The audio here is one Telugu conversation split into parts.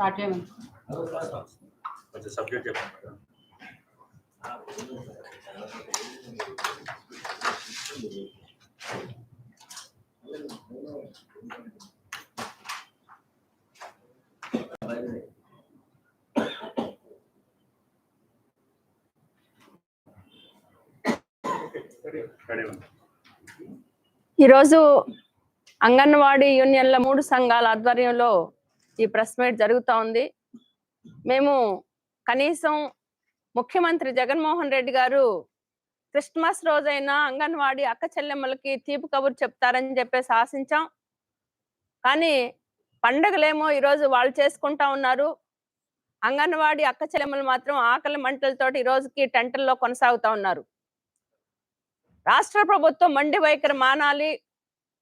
స్టార్ట్ చేయమని కొంచెం సబ్జెక్ట్ చెప్పండి ఈరోజు అంగన్వాడీ యూనియన్ల మూడు సంఘాల ఆధ్వర్యంలో ఈ ప్రెస్ మీట్ జరుగుతూ ఉంది. మేము కనీసం ముఖ్యమంత్రి జగన్మోహన్ రెడ్డి గారు క్రిస్మస్ రోజైనా అంగన్వాడీ అక్క చెల్లెమ్మలకి తీపి కబురు చెప్తారని చెప్పేసి ఆశించాం. కానీ పండగలేమో ఈరోజు వాళ్ళు చేసుకుంటా ఉన్నారు. అంగన్వాడీ అక్క చెల్లెమ్మలు మాత్రం ఆకలి మంటలతోటి ఈ రోజుకి టెంటల్లో కొనసాగుతా ఉన్నారు. రాష్ట్ర ప్రభుత్వం మండి వైఖరి మానాలి.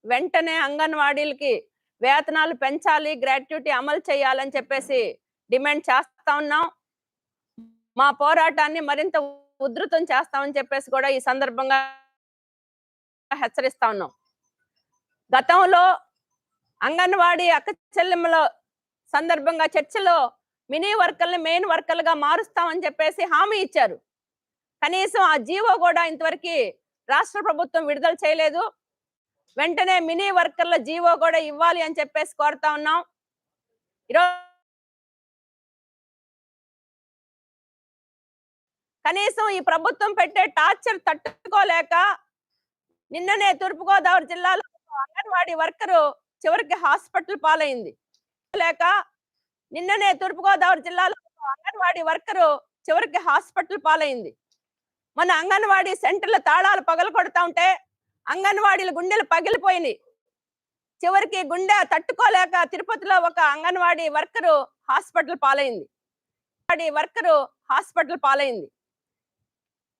వెంటనే అంగన్వాడీలకి వేతనాలు పెంచాలి గ్రాట్యుటీ అమలు చేయాలని చెప్పేసి డిమాండ్ చేస్తా ఉన్నాం. మా పోరాటాన్ని మరింత ఉధృతం చేస్తామని చెప్పేసి కూడా ఈ సందర్భంగా హెచ్చరిస్తా ఉన్నాం. గతంలో అంగన్వాడీ అక్క చెల్లెమ్మల సందర్భంగా చర్చలో మినీ వర్కర్ని మెయిన్ వర్కర్లుగా మారుస్తామని చెప్పేసి హామీ ఇచ్చారు. కనీసం ఆ జీవో కూడా ఇంతవరకు రాష్ట్ర ప్రభుత్వం విడుదల చేయలేదు. వెంటనే మినీ వర్కర్ల జీవో కూడా ఇవ్వాలి అని చెప్పేసి కోరుతా ఉన్నాం. ఈరోజు కనీసం ఈ ప్రభుత్వం పెట్టే టార్చర్ తట్టుకోలేక నిన్ననే తూర్పుగోదావరి జిల్లాలో అంగన్వాడీ వర్కరు చివరికి హాస్పిటల్ పాలైంది. లేక నిన్ననే తూర్పుగోదావరి జిల్లాలో అంగన్వాడీ వర్కరు చివరికి హాస్పిటల్ పాలైంది. మన అంగన్వాడీ సెంటర్ల తాళాలు పగలు కొడతా ఉంటే అంగన్వాడీల గుండెలు పగిలిపోయినాయి. చివరికి గుండె తట్టుకోలేక తిరుపతిలో ఒక అంగన్వాడీ వర్కరు హాస్పిటల్ పాలైంది. అంగన్వాడీ వర్కరు హాస్పిటల్ పాలైంది.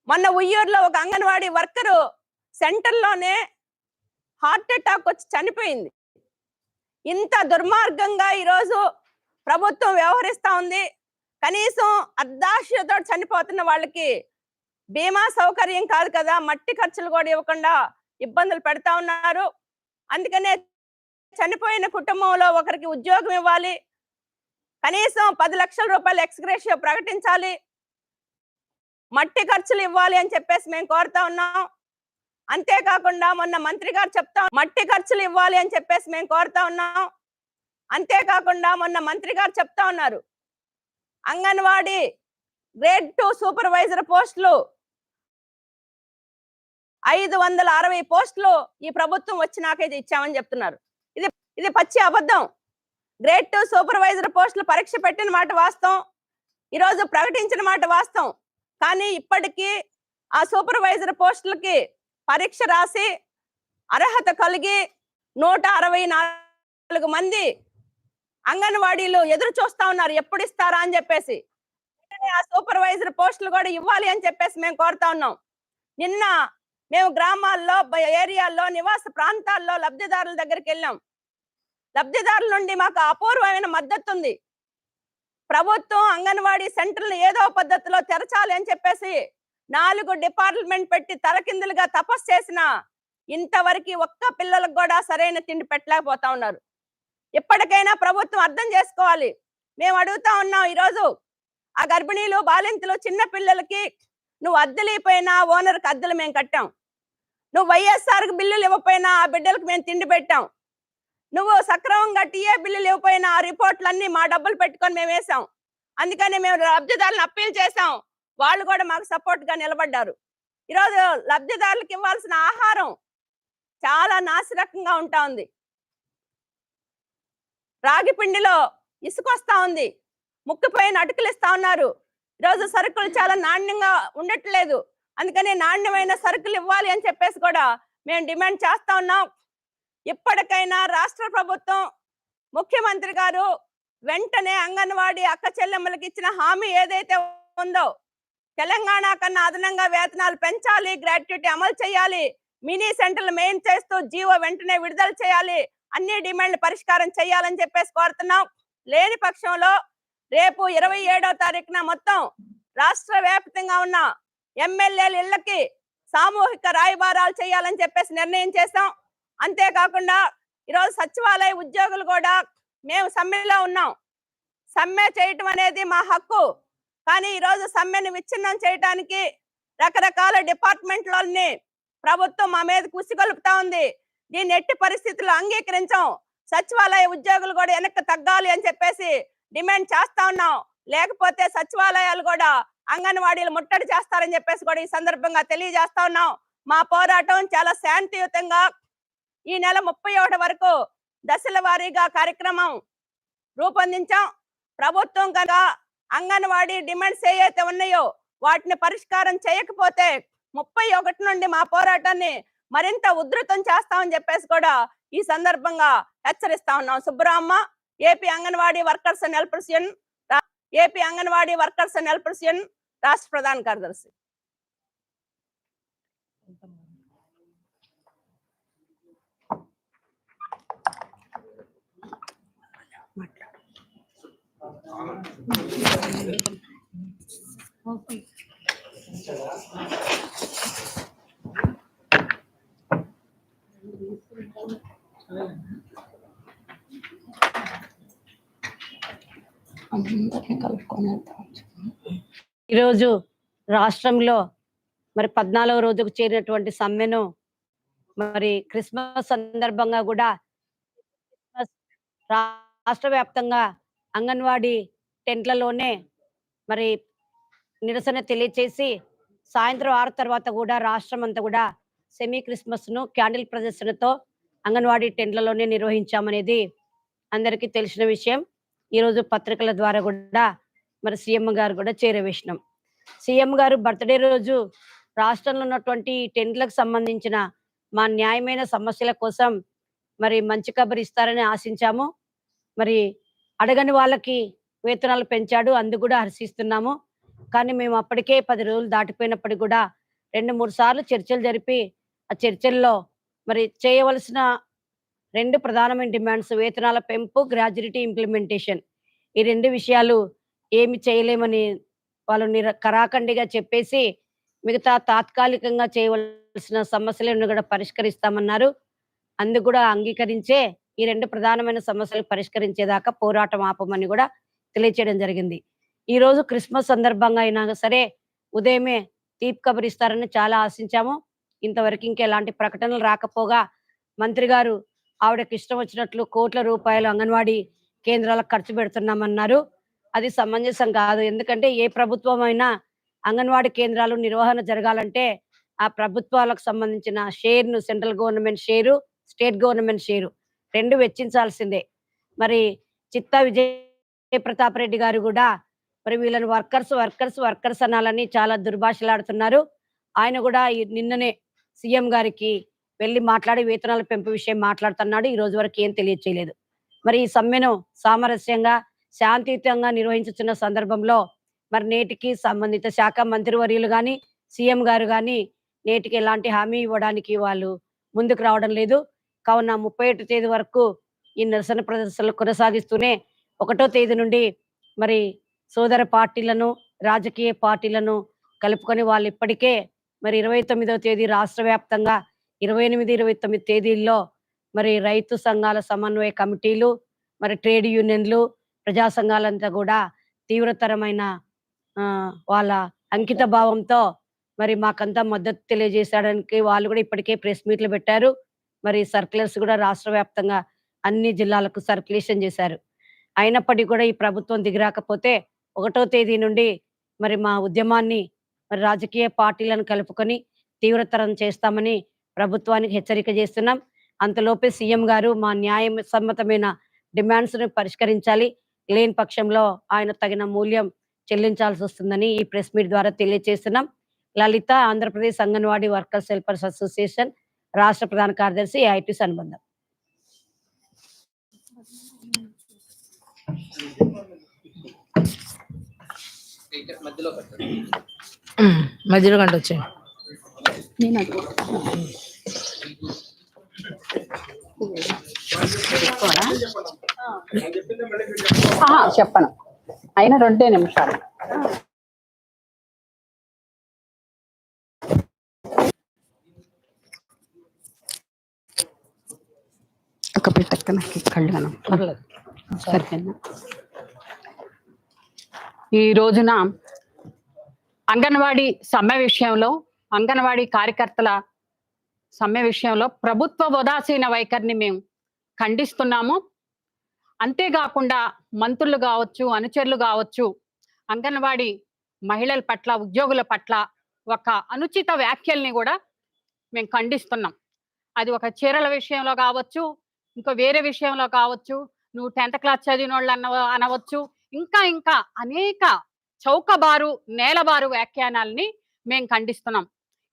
మొన్న ఉయ్యూరులో ఒక అంగన్వాడీ వర్కరు సెంటర్లోనే హార్ట్ అటాక్ వచ్చి చనిపోయింది. ఇంత దుర్మార్గంగా ఈరోజు ప్రభుత్వం వ్యవహరిస్తూ ఉంది. కనీసం అర్ధాశతో చనిపోతున్న వాళ్ళకి బీమా సౌకర్యం కాదు కదా మట్టి ఖర్చులు కూడా ఇవ్వకుండా ఇబ్బందులు పెడతా ఉన్నారు. అందుకనే చనిపోయిన కుటుంబంలో ఒకరికి ఉద్యోగం ఇవ్వాలి. కనీసం పది లక్షల రూపాయలు ఎక్స్గ్రేషియో ప్రకటించాలి. మట్టి ఖర్చులు ఇవ్వాలి అని చెప్పేసి మేము కోరుతా ఉన్నాం. అంతేకాకుండా మొన్న మంత్రి గారు చెప్తా మట్టి ఖర్చులు ఇవ్వాలి అని చెప్పేసి మేము కోరుతా ఉన్నాం. అంతేకాకుండా మొన్న మంత్రి గారు చెప్తా ఉన్నారు అంగన్వాడీ గ్రేడ్ టూ సూపర్వైజర్ పోస్టులు ఐదు వందల అరవై పోస్టులు ఈ ప్రభుత్వం వచ్చినాకే ఇచ్చామని చెప్తున్నారు. ఇది ఇది పచ్చి అబద్ధం. గ్రేడ్ టూ సూపర్వైజర్ పోస్టులు పరీక్ష పెట్టిన మాట వాస్తవం. ఈరోజు ప్రకటించిన మాట వాస్తవం. కానీ ఇప్పటికీ ఆ సూపర్వైజర్ పోస్టులకి పరీక్ష రాసి అర్హత కలిగి నూట అరవై నాలుగు మంది అంగన్వాడీలు ఎదురు చూస్తా ఉన్నారు. ఎప్పుడు ఇస్తారా అని చెప్పేసి. ఆ సూపర్వైజర్ పోస్టులు కూడా ఇవ్వాలి అని చెప్పేసి మేము కోరుతా ఉన్నాం. నిన్న మేము గ్రామాల్లో ఏరియాల్లో నివాస ప్రాంతాల్లో లబ్ధిదారుల దగ్గరికి వెళ్ళాం. లబ్ధిదారుల నుండి మాకు అపూర్వమైన మద్దతు ఉంది ప్రభుత్వం అంగన్వాడీ సెంటర్లు ఏదో పద్ధతిలో తెరచాలి అని చెప్పేసి నాలుగు డిపార్ట్మెంట్ పెట్టి తలకిందులుగా తపస్సు చేసిన ఇంతవరకు ఒక్క పిల్లలకు కూడా సరైన తిండి పెట్టలేకపోతా ఉన్నారు. ఇప్పటికైనా ప్రభుత్వం అర్థం చేసుకోవాలి. మేము అడుగుతా ఉన్నాం ఈరోజు ఆ గర్భిణీలు బాలింతలు చిన్న పిల్లలకి నువ్వు అద్దెలు ఓనర్కి అద్దెలు మేము కట్టాం. నువ్వు వైఎస్ఆర్కి బిల్లులు ఇవ్వకపోయినా ఆ బిడ్డలకు మేము తిండి పెట్టాం. నువ్వు సక్రమంగా టీఏ బిల్లులు ఇవ్వపోయినా ఆ రిపోర్ట్లన్నీ మా డబ్బులు పెట్టుకొని మేము వేసాం అందుకని మేము లబ్ధిదారులను అప్పీల్ చేసాం వాళ్ళు కూడా మాకు సపోర్ట్గా నిలబడ్డారు. ఈరోజు లబ్ధిదారులకు ఇవ్వాల్సిన ఆహారం చాలా నాసిరకంగా ఉంటా ఉంది. రాగి పిండిలో ఉంది. ముక్కిపోయిన అటుకులు ఇస్తా ఉన్నారు. ఈరోజు సరుకులు చాలా నాణ్యంగా ఉండట్లేదు. అందుకని నాణ్యమైన సరుకులు ఇవ్వాలి అని చెప్పేసి కూడా మేము డిమాండ్ చేస్తా ఉన్నాం. ఇప్పటికైనా రాష్ట్ర ప్రభుత్వం ముఖ్యమంత్రి గారు వెంటనే అంగన్వాడీ అక్క చెల్లెమ్మలకి ఇచ్చిన హామీ ఏదైతే ఉందో తెలంగాణ కన్నా అదనంగా వేతనాలు పెంచాలి గ్రాట్యుటీ అమలు చేయాలి మినీ సెంటర్లు మెయిన్ చేస్తూ జీవో వెంటనే విడుదల చేయాలి అన్ని డిమాండ్లు పరిష్కారం చేయాలని చెప్పేసి కోరుతున్నాం. లేని పక్షంలో రేపు ఇరవై ఏడో తారీఖున మొత్తం రాష్ట్ర వ్యాప్తంగా ఉన్న ఎమ్మెల్యేల ఇళ్ళకి సామూహిక రాయబారాలు చేయాలని చెప్పేసి నిర్ణయం చేశాం. అంతేకాకుండా ఈరోజు సచివాలయ ఉద్యోగులు కూడా మేము సమ్మెలో ఉన్నాం. సమ్మె చేయటం అనేది మా హక్కు. కానీ ఈరోజు సమ్మెను విచ్ఛిన్నం చేయటానికి రకరకాల డిపార్ట్మెంట్లోని ప్రభుత్వం మా మీద కుసిగొలుపుతా ఉంది. దీన్ని ఎట్టి పరిస్థితుల్లో అంగీకరించాం. సచివాలయ ఉద్యోగులు కూడా వెనక్కి తగ్గాలి అని చెప్పేసి డిమాండ్ చేస్తా ఉన్నాం. లేకపోతే సచివాలయాలు కూడా అంగన్వాడీలు ముట్టడి చేస్తారని చెప్పేసి కూడా ఈ సందర్భంగా తెలియజేస్తా ఉన్నాం. మా పోరాటం చాలా శాంతియుతంగా ఈ నెల ముప్పై ఒకటి వరకు దశల వారీగా కార్యక్రమం రూపొందించాం. ప్రభుత్వం కనుక అంగన్వాడీ డిమాండ్స్ ఏవైతే ఉన్నాయో వాటిని పరిష్కారం చేయకపోతే ముప్పై ఒకటి నుండి మా పోరాటాన్ని మరింత ఉధృతం చేస్తామని చెప్పేసి కూడా ఈ సందర్భంగా హెచ్చరిస్తా ఉన్నాం. Subbaramma AP anganwadi workers and helpers union AP anganwadi workers and helpers union రాష్ట్ర ప్రధాన కార్యదర్శి అందరినీ ఈరోజు రాష్ట్రంలో మరి పద్నాలుగో రోజుకు చేరినటువంటి సమ్మెను మరి క్రిస్మస్ సందర్భంగా కూడా రాష్ట్ర వ్యాప్తంగా అంగన్వాడీ టెంట్లలోనే మరి నిరసన తెలియచేసి సాయంత్రం ఆరు తర్వాత కూడా రాష్ట్రం అంతా కూడా సెమీ క్రిస్మస్ను క్యాండిల్ ప్రదర్శనతో అంగన్వాడీ టెంట్లలోనే నిర్వహించామనేది అందరికీ తెలిసిన విషయం. ఈరోజు పత్రికల ద్వారా కూడా మరి సీఎం గారు కూడా చేరవేసినాం. సీఎం గారు బర్త్డే రోజు రాష్ట్రంలో ఉన్నటువంటి టెంట్లకు సంబంధించిన మా న్యాయమైన సమస్యల కోసం మరి మంచి కబురు ఇస్తారని ఆశించాము. మరి అడగని వాళ్ళకి వేతనాలు పెంచాడు అందుకు కూడా హర్షిస్తున్నాము. కానీ మేము అప్పటికే పది రోజులు దాటిపోయినప్పటికి కూడా రెండు మూడు సార్లు చర్చలు జరిపి ఆ చర్చల్లో మరి చేయవలసిన రెండు ప్రధానమైన డిమాండ్స్ వేతనాల పెంపు గ్రాడ్యుయేటీ ఇంప్లిమెంటేషన్. ఈ రెండు విషయాలు ఏమి చేయలేమని వాళ్ళు నిర కరాఖండిగా చెప్పేసి మిగతా తాత్కాలికంగా చేయవలసిన సమస్యలను కూడా పరిష్కరిస్తామన్నారు. అందుకు కూడా అంగీకరించే ఈ రెండు ప్రధానమైన సమస్యలు పరిష్కరించేదాకా పోరాటం ఆపమని కూడా తెలియచేయడం జరిగింది. ఈ రోజు క్రిస్మస్ సందర్భంగా అయినా సరే ఉదయమే తీప్ కబురు ఇస్తారని చాలా ఆశించాము. ఇంతవరకు ఇంకా ఎలాంటి ప్రకటనలు రాకపోగా మంత్రి గారు ఆవిడకి ఇష్టం వచ్చినట్లు కోట్ల రూపాయలు అంగన్వాడీ కేంద్రాలకు ఖర్చు పెడుతున్నామన్నారు. అది సమంజసం కాదు. ఎందుకంటే ఏ ప్రభుత్వం అయినా అంగన్వాడీ కేంద్రాలు నిర్వహణ జరగాలంటే ఆ ప్రభుత్వాలకు సంబంధించిన షేర్ను central government share state government share రెండు వెచ్చించాల్సిందే. మరి చిత్తా విజయ ప్రతాప్ రెడ్డి గారు కూడా మరి వీళ్ళని వర్కర్స్ వర్కర్స్ వర్కర్స్ అనాలని చాలా దుర్భాషలాడుతున్నారు. ఆయన కూడా నిన్ననే సీఎం గారికి వెళ్ళి మాట్లాడి వేతనాల పెంపు విషయం మాట్లాడుతున్నాడు. ఈ రోజు వరకు ఏం తెలియచేయలేదు. మరి ఈ సమ్మెను సామరస్యంగా శాంతియుతంగా నిర్వహించుతున్న సందర్భంలో మరి నేటికి సంబంధిత శాఖ మంత్రివర్యులు కానీ సీఎం గారు కానీ నేటికి ఎలాంటి హామీ ఇవ్వడానికి వాళ్ళు ముందుకు రావడం లేదు. కావున ముప్పై ఒకటి తేదీ వరకు ఈ నిరసన ప్రదర్శనలు కొనసాగిస్తూనే ఒకటో తేదీ నుండి మరి సోదర పార్టీలను రాజకీయ పార్టీలను కలుపుకొని వాళ్ళు ఇప్పటికే మరి ఇరవై తొమ్మిదవ తేదీ రాష్ట్ర వ్యాప్తంగా ఇరవై ఎనిమిది ఇరవై తొమ్మిది తేదీల్లో మరి రైతు సంఘాల సమన్వయ కమిటీలు మరి ట్రేడ్ యూనియన్లు ప్రజా సంఘాలంతా కూడా తీవ్రతరమైన వాళ్ళ అంకిత భావంతో మరి మాకంతా మద్దతు తెలియజేసడానికి వాళ్ళు కూడా ఇప్పటికే ప్రెస్ మీట్లు పెట్టారు. మరి సర్క్యులర్స్ కూడా రాష్ట్ర వ్యాప్తంగా అన్ని జిల్లాలకు సర్క్యులేషన్ చేశారు. అయినప్పటికీ కూడా ఈ ప్రభుత్వం దిగిరాకపోతే ఒకటో తేదీ నుండి మరి మా ఉద్యమాన్ని మరి రాజకీయ పార్టీలను కలుపుకొని తీవ్రతరం చేస్తామని ప్రభుత్వానికి హెచ్చరిక చేస్తున్నాం. అంతలోపే సీఎం గారు మా న్యాయ సమ్మతమైన డిమాండ్స్ను పరిష్కరించాలి. లేని పక్షంలో ఆయన తగిన మూల్యం చెల్లించాల్సి వస్తుందని ఈ ప్రెస్ మీట్ ద్వారా తెలియజేస్తున్నాం Lalitha Andhra Pradesh anganwadi workers helpers association రాష్ట్ర ప్రధాన కార్యదర్శి ఐటీస్ అనుబంధం మధ్యలో గంట వచ్చాయి ఆహా, చెప్పను. అయినా రెండే నిమిషాలు. ఒక పెట్టక్క నాకు కళ్ళు సరిపోయిందా? ఈ రోజున అంగన్వాడీ సమ్మె విషయంలో అంగన్వాడీ కార్యకర్తల సమ్మె విషయంలో ప్రభుత్వ ఉదాసీన వైఖరిని మేము ఖండిస్తున్నాము. అంతేకాకుండా మంత్రులు కావచ్చు అనుచరులు కావచ్చు అంగన్వాడీ మహిళల పట్ల ఉద్యోగుల పట్ల ఒక అనుచిత వ్యాఖ్యల్ని కూడా మేము ఖండిస్తున్నాం. అది ఒక చీరల విషయంలో కావచ్చు ఇంకా వేరే విషయంలో కావచ్చు నువ్వు టెన్త్ క్లాస్ చదివిన వాళ్ళు అన్న అనవచ్చు ఇంకా ఇంకా అనేక చౌకబారు నేలబారు వ్యాఖ్యానాల్ని మేము ఖండిస్తున్నాం.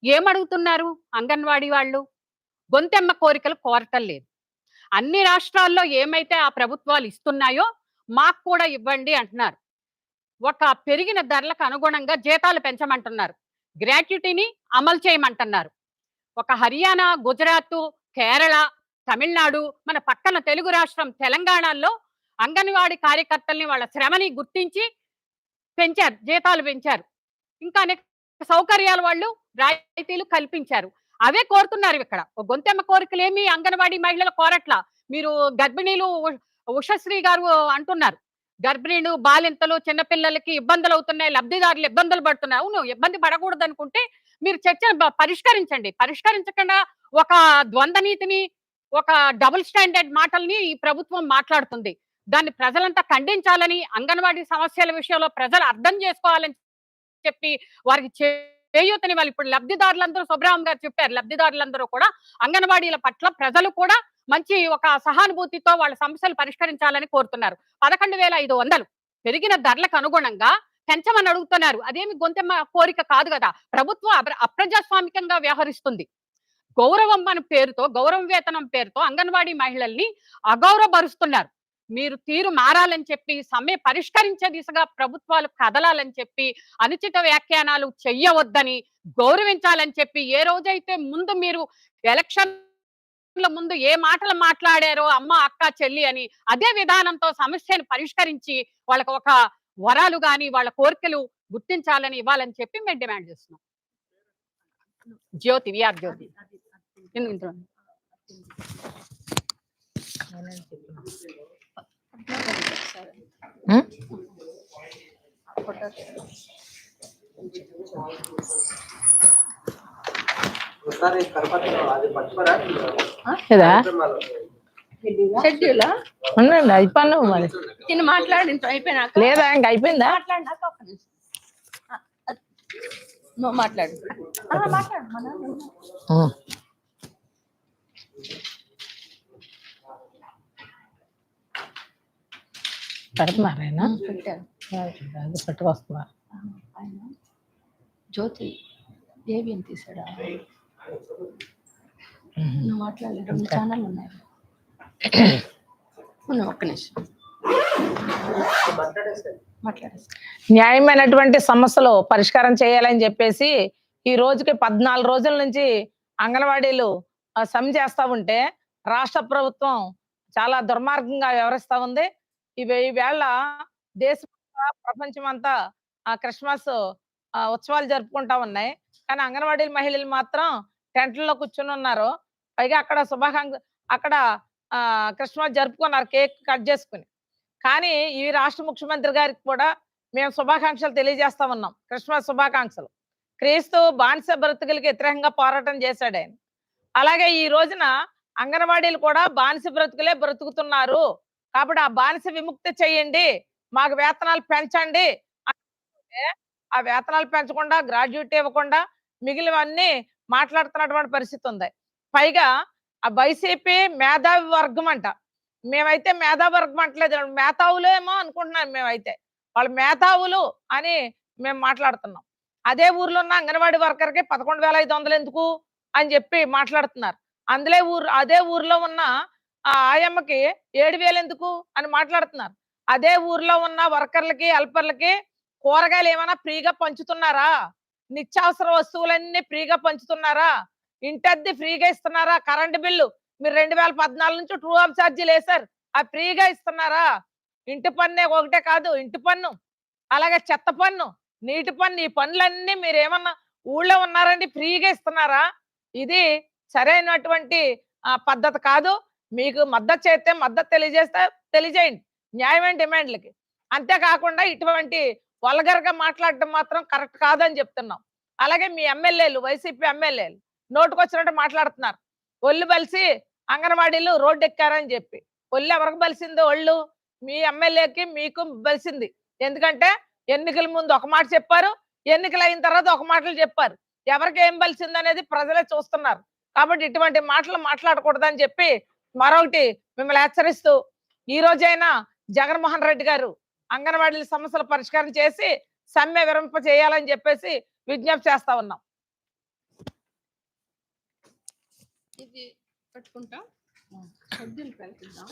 ఏమడుగుతున్నారు అంగన్వాడీ వాళ్ళు? గొంతెమ్మ కోరికలు కోరటం లేదు. అన్ని రాష్ట్రాల్లో ఏమైతే ఆ ప్రభుత్వాలు ఇస్తున్నాయో మాకు కూడా ఇవ్వండి అంటున్నారు. ఒక పెరిగిన ధరలకు అనుగుణంగా జీతాలు పెంచమంటున్నారు. గ్రాట్యుటీని అమలు చేయమంటున్నారు. ఒక హర్యానా గుజరాత్ కేరళ తమిళనాడు మన పక్కన తెలుగు రాష్ట్రం తెలంగాణలో అంగన్వాడీ కార్యకర్తల్ని వాళ్ళ శ్రమని గుర్తించి పెంచారు జీతాలు పెంచారు. ఇంకా అనేక సౌకర్యాలు వాళ్ళు రాయితీలు కల్పించారు. అవే కోరుతున్నారు ఇక్కడ. గొంతెమ్మ కోరికలేమి అంగన్వాడీ మహిళలు కోరట్లా. మీరు గర్భిణీలు ఉషశ్రీ గారు అంటున్నారు. గర్భిణీలు బాలింతలు చిన్నపిల్లలకి ఇబ్బందులు అవుతున్నాయి లబ్ధిదారులు ఇబ్బందులు పడుతున్నాయి అవును ఇబ్బంది పడకూడదు అనుకుంటే మీరు చర్చ పరిష్కరించండి. పరిష్కరించకుండా ఒక ద్వంద్వ నీతిని ఒక డబుల్ స్టాండర్డ్ మాటల్ని ఈ ప్రభుత్వం మాట్లాడుతుంది. దాన్ని ప్రజలంతా ఖండించాలని అంగన్వాడీ సమస్యల విషయంలో ప్రజలు అర్థం చేసుకోవాలని చెప్పి వారికి చేయూతని వాళ్ళు ఇప్పుడు లబ్ధిదారులందరూ సుబ్రహం గారు చెప్పారు. లబ్ధిదారులందరూ కూడా అంగన్వాడీల పట్ల ప్రజలు కూడా మంచి ఒక సహానుభూతితో వాళ్ళ సమస్యలు పరిష్కరించాలని కోరుతున్నారు. పదకొండు వేల ఐదు వందలు పెరిగిన ధరలకు అనుగుణంగా పెంచమని అడుగుతున్నారు. అదేమి గొంతెమ్మ కోరిక కాదు కదా. ప్రభుత్వం అప్ర- అప్రజాస్వామికంగా వ్యవహరిస్తుంది. గౌరవం అనే పేరుతో గౌరవ వేతనం పేరుతో అంగన్వాడీ మహిళల్ని అగౌరవపరుస్తున్నారు. మీరు తీరు మారాలని చెప్పి సమ్మె పరిష్కరించే దిశగా ప్రభుత్వాలు కదలాలని చెప్పి అనుచిత వ్యాఖ్యానాలు చెయ్యవద్దని గౌరవించాలని చెప్పి ఏ రోజైతే ముందు మీరు ఎలక్షన్ ముందు ఏ మాటలు మాట్లాడారో అమ్మ అక్క చెల్లి అని అదే విధానంతో సమస్యను పరిష్కరించి వాళ్ళకి ఒక వరాలు గాని వాళ్ళ కోరికలు గుర్తించాలని ఇవ్వాలని చెప్పి మేము డిమాండ్ చేస్తున్నాం. జ్యోతి విఆర్ జ్యోతి. ఇందు- కదా షెడ్యూల్ ఉండండి అయిపోయినా మరి. తిని మాట్లాడి అయిపోయినాక. లేదా ఇంక అయిపోయిందా? మాట్లాడినాక ఒక నిమిషం. మాట్లాడు. మాట్లాడు మన ఉం. పెడుతున్నారేనా పెట్టారు అది పెట్టుకొస్తున్నారు ఆయన. జ్యోతి ఏవిఎం తీసాడా నువ్వు మాట్లాడలేదు రెండు ఛానల్ ఉన్నాయి. ఒక్క నిమిషం. మాట్లాడేసి న్యాయమైనటువంటి సమస్యలు పరిష్కారం చేయాలని చెప్పేసి ఈ రోజుకి పద్నాలుగు రోజుల నుంచి అంగన్వాడీలు ఆ, సమ్మె చేస్తా ఉంటే రాష్ట్ర ప్రభుత్వం చాలా దుర్మార్గంగా వ్యవహరిస్తా ఉంది. ఇవి ఈవేళ దేశం ప్రపంచం అంతా ఆ క్రిస్మస్ ఆ, ఉత్సవాలు జరుపుకుంటా ఉన్నాయి. కానీ అంగన్వాడీ మహిళలు మాత్రం టెంట్లలో కూర్చుని ఉన్నారు. పైగా అక్కడ శుభాకాంక్ష అక్కడ ఆ, క్రిస్మస్ జరుపుకున్నారు కేక్ కట్ చేసుకుని. కానీ ఈ రాష్ట్ర ముఖ్యమంత్రి గారికి కూడా మేము శుభాకాంక్షలు తెలియజేస్తా ఉన్నాం. క్రిస్మస్ శుభాకాంక్షలు. క్రీస్తు బానిస బ్రతుకులకి వ్యతిరేకంగా పోరాటం చేశాడు ఆయన. అలాగే ఈ రోజున అంగన్వాడీలు కూడా బానిస బ్రతుకులే బ్రతుకుతున్నారు. కాబట్టి ఆ బానిస విముక్తి చేయండి. మాకు వేతనాలు పెంచండి. ఆ వేతనాలు పెంచకుండా గ్రాడ్యుయేట్ ఇవ్వకుండా మిగిలినవన్నీ మాట్లాడుతున్నటువంటి పరిస్థితి ఉంది. పైగా ఆ వైసీపీ మేధావి వర్గం అంట. మేమైతే మేధావి వర్గం అంటలేదు. మేధావులేమో అనుకుంటున్నాం మేమైతే. వాళ్ళు మేధావులు అని మేము మాట్లాడుతున్నాం. అదే ఊర్లో ఉన్న అంగన్వాడీ వర్కర్కి పదకొండు వేల ఐదు వందలు ఎందుకు? అని చెప్పి మాట్లాడుతున్నారు. అందులో ఊరు అదే ఊర్లో ఉన్న ఆ ఆయమ్మకి ఏడు వేలు ఎందుకు అని మాట్లాడుతున్నారు. అదే ఊర్లో ఉన్న వర్కర్లకి హెల్పర్లకి కూరగాయలు ఏమైనా ఫ్రీగా పంచుతున్నారా? నిత్యావసర వస్తువులన్నీ ఫ్రీగా పంచుతున్నారా? ఇంటద్దె ఫ్రీగా ఇస్తున్నారా? కరెంటు బిల్లు మీరు రెండు వేల పద్నాలుగు నుంచి ట్రూ ఆఫ్ ఛార్జీలు వేశారు. ఆ ఫ్రీగా ఇస్తున్నారా? ఇంటి పన్నే ఒకటే కాదు ఇంటి పన్ను అలాగే చెత్త పన్ను నీటి పన్ను ఈ పనులన్నీ మీరు ఏమన్నా ఊళ్ళో ఉన్నారండి ఫ్రీగా ఇస్తున్నారా? ఇది సరైనటువంటి పద్ధతి కాదు. మీకు మద్దతు చేస్తే మద్దతు తెలియజేస్తే తెలియజేయండి. న్యాయమైన డిమాండ్లకి. అంతేకాకుండా ఇటువంటి వల్గర్గా మాట్లాడటం మాత్రం కరెక్ట్ కాదని చెప్తున్నాం. అలాగే మీ ఎమ్మెల్యేలు వైసీపీ ఎమ్మెల్యేలు నోటుకొచ్చినట్టు మాట్లాడుతున్నారు. ఒళ్ళు బలిసి అంగన్వాడీలు రోడ్డు ఎక్కారని చెప్పి. ఒళ్ళు ఎవరికి బలిసింది ఒళ్ళు మీ ఎమ్మెల్యేకి మీకు బలిసింది. ఎందుకంటే ఎన్నికల ముందు ఒక మాట చెప్పారు ఎన్నికలు అయిన తర్వాత ఒక మాటలు చెప్పారు. ఎవరికి ఏం బలిసింది అనేది ప్రజలే చూస్తున్నారు. కాబట్టి ఇటువంటి మాటలు మాట్లాడకూడదని చెప్పి మరొకటి మిమ్మల్ని హెచ్చరిస్తూ ఈ రోజైనా జగన్మోహన్ రెడ్డి గారు అంగన్వాడీల సమస్యల పరిష్కారం చేసి సమ్మె విరంప చేయాలని చెప్పేసి విజ్ఞప్తి చేస్తా ఉన్నాం. ఇది పట్టుకుంటా. సభ్యులు పెంచుదాం